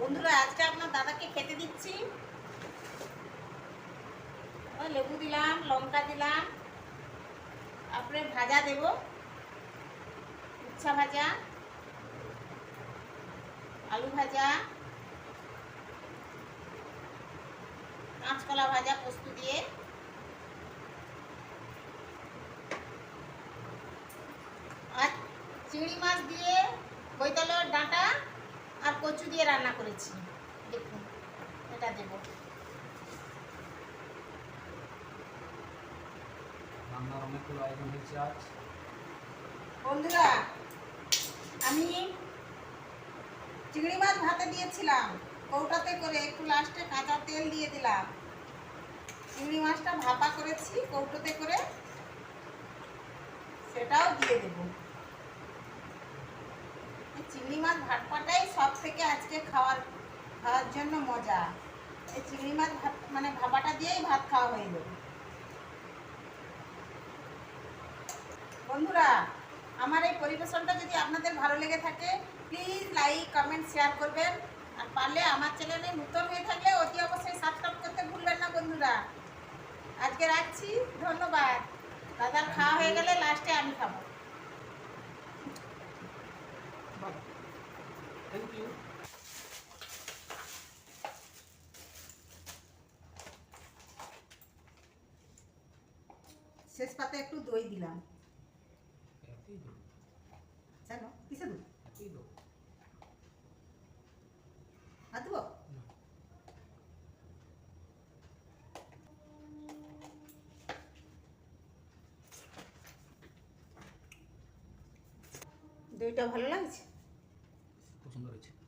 বন্ধুরা, আজকে আপনার দাদাকে খেতে দিচ্ছি। লেবু দিলাম, লঙ্কা দিলাম, তারপরে ভাজা দেব। উচ্ছা ভাজা, আলু ভাজা, কাঁচকলা ভাজা পোস্ত দিয়ে। আর চিংড়ি মাছ দিয়ে বৈতলের ডাঁটা। কচু দিয়ে রান্না করেছি। দেখুন এটা দেব। রান্নার অনেকগুলো আইটেম হয়েছে আজ। বন্ধুরা আমি চিংড়ি মাছ ভাতে দিয়েছিলাম। কৌটাতে করে একটু লাস্টে কাঁচা তেল দিয়ে দিলাম। চিংড়ি মাছটা ভাপা করেছি কৌটোতে করে সেটাও দিয়ে দেব। চিংড়ি মাছ ভাটপাটাই সব থেকে আজকে খাওয়ার খাওয়ার জন্য মজা। এই চিংড়ি মাছ ভাত মানে ভাপাটা দিয়েই ভাত খাওয়া হয়ে যাবে বন্ধুরা, আমার এই পরিবেশনটা যদি আপনাদের ভালো লেগে থাকে প্লিজ লাইক কমেন্ট শেয়ার করবেন। আর পারলে আমার চ্যানেলে নতুন হয়ে থাকলে অতি অবশ্যই সাবস্ক্রাইব করতে ভুলবেন না বন্ধুরা। আজকে রাখছি, ধন্যবাদ। দাদার খাওয়া হয়ে গেলে লাস্টে আমি খাব। থ্যাংক শেষ পাতে একটু দই দিলাম। জানো কিসে দেবো আর দেবো? দইটা ভালো লাগছে? 挣到了钱。